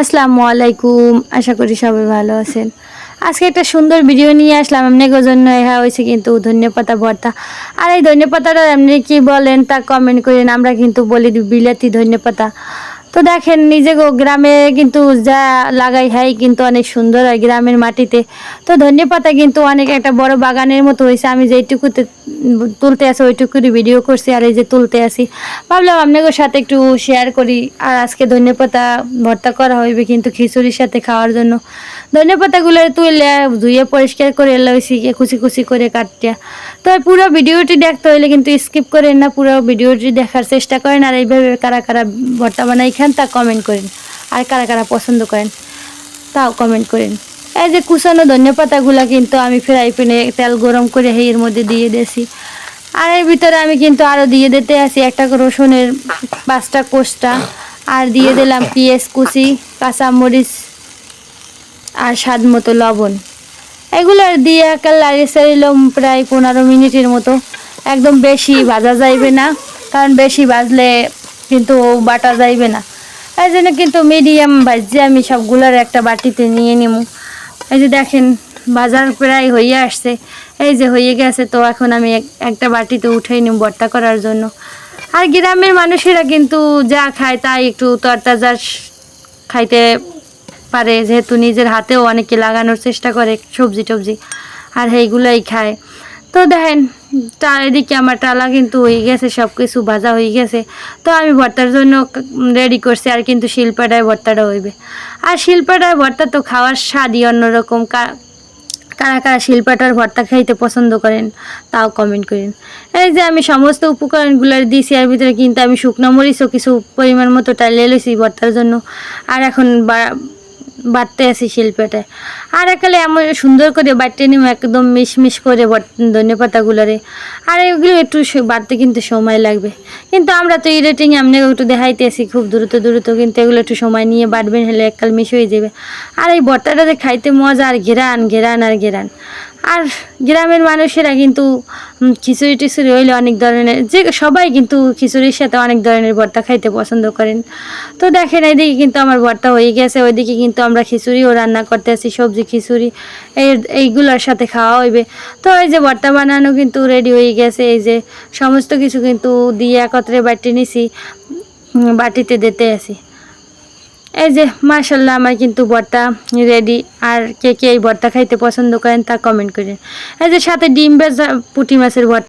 আসসালামু আলাইকুম, আশা করি সবাই ভালো আছেন। আজকে একটা সুন্দর ভিডিও নিয়ে আসলাম আপনাদের জন্য হ্যাঁ হয়েছে কিন্তু ধন্যপাতা ভর্তা। আর এই ধন্যপাতাটা এমনি কি বলেন তা কমেন্ট করেন, আমরা কিন্তু বলি বিলাতি ধন্যপাতা। তো দেখেন, নিজে গ্রামে কিন্তু যা লাগাই হয় কিন্তু অনেক সুন্দর হয় গ্রামের মাটিতে। তো ধন্যপাতা কিন্তু অনেক একটা বড় বাগানের মতো হয়েছে আমি যেইটুকুতে তুলতে আসি ওইটুকুরই ভিডিও করছি আর এই যে তুলতে আসি ভাবলাম আপনাদের সাথে একটু শেয়ার করি। আর আজকে ধন্যপাতা ভর্তা করা হইবে কিন্তু খিচুড়ির সাথে খাওয়ার জন্য। ধন্যপাতাগুলো তুলে ধুয়ে পরিষ্কার করে লইছি কুচি কুচি করে কাটিয়া তো পুরো ভিডিওটি দেখতে হইলে কিন্তু স্কিপ করেন না, পুরো ভিডিওটি দেখার চেষ্টা করেন। আর এইভাবে কারা কারা ভর্তা বানাই খান তা কমেন্ট করেন। আর কারা কারা পছন্দ করেন, তাও কমেন্ট করেন। এই যে কুচানো ধনে পাতাগুলো কিন্তু আমি ফ্রাই প্যানে তেল গরম করে এর মধ্যে দিয়ে দিয়েছি। আর এর ভিতরে আমি কিন্তু আরও দিয়ে দিতে আছি একটা রসুনের পাঁচটা কোষটা, আর দিয়ে দিলাম পেঁয়াজ কুচি, কাঁচামরিচ, আর স্বাদ মতো লবণ। এগুলো দিয়ে একটা লাড়ি সারিলাম প্রায় পনেরো মিনিটের মতো। একদম বেশি ভাজা যাইবে না, কারণ বেশি ভাজলে কিন্তু বাটা যাইবে না। এই জন্য কিন্তু মিডিয়াম ভাজছে আমি সবগুলোর একটা বাটিতে নিয়ে নিব এই যে দেখেন, বাজার প্রায় হয়ে আসছে। এই যে হয়ে গেছে তো এখন আমি এক- একটা বাটিতে উঠেই নিব ভর্তা করার জন্য। আর গ্রামের মানুষেরা কিন্তু যা খায় তাই একটু তরতাজা খাইতে পারে, যেহেতু নিজের হাতেও অনেকে লাগানোর চেষ্টা করে সবজি টবজি, আর এইগুলোই খায়। তো দেখেন তা এদিকে আমার টালা কিন্তু হয়ে গেছে সব কিছু ভাজা হয়ে গেছে। তো আমি ভর্তার জন্য রেডি করছি, আর কিন্তু শিল্পাটায় ভর্তাটা হইবে। আর শিল্পাটায় ভর্তা তো খাওয়ার স্বাদই অন্যরকম। কারা কারা শিল্পাটার ভর্তা খাইতে পছন্দ করেন, তাও কমেন্ট করেন। এই যে আমি সমস্ত উপকরণগুলো দিয়েছি, এর ভিতরে কিন্তু আমি শুকনো মরিচও কিছু পরিমাণ মতো টাইলে লইছি ভর্তার জন্য। আর এখন বা- বাটতে আছি শিল্পটায় আর একালে এমন সুন্দর করে বাড়তে নিম একদম মিশমিশ করে ধনে পাতাগুলোরে। আর এগুলো একটু বাড়তে কিন্তু সময় লাগবে। কিন্তু আমরা তো এই রেটিং আমি একটু দেখাইতে আসি, খুব দ্রুত দ্রুত। কিন্তু এগুলো একটু সময় নিয়ে বাড়বেন, হলে এককাল মিশ হয়ে যাবে। আর এই বট্টাটাতে খাইতে মজা আর ঘেরান ঘেরান আর ঘেরান। আর গ্রামের মানুষেরা কিন্তু খিচুড়ি টিচুড়ি হইলে অনেক ধরনের, যে সবাই কিন্তু খিচুড়ির সাথে অনেক ধরনের ভর্তা খাইতে পছন্দ করেন। তো দেখেন এইদিকে কিন্তু আমার ভর্তা হয়ে গেছে, ওইদিকে কিন্তু আমরা খিচুড়িও রান্না করতে আছি, সবজি, খিচুড়ি, এই, এইগুলোর সাথে খাওয়া হইবে। তো এই যে ভর্তা বানানো কিন্তু রেডি হয়ে গেছে, এই যে সমস্ত কিছু কিন্তু দিয়ে একত্রে বাটি নিছি বাটিতে দিতে আসি এই যে মার্শাল্লাহ আমার কিন্তু ভর্তা রেডি আর কে কে এই ভর্তা খাইতে পছন্দ করেন তা কমেন্ট করেন। এই যে, সাথে ডিম বেজা পুটি মাছের ভর্তা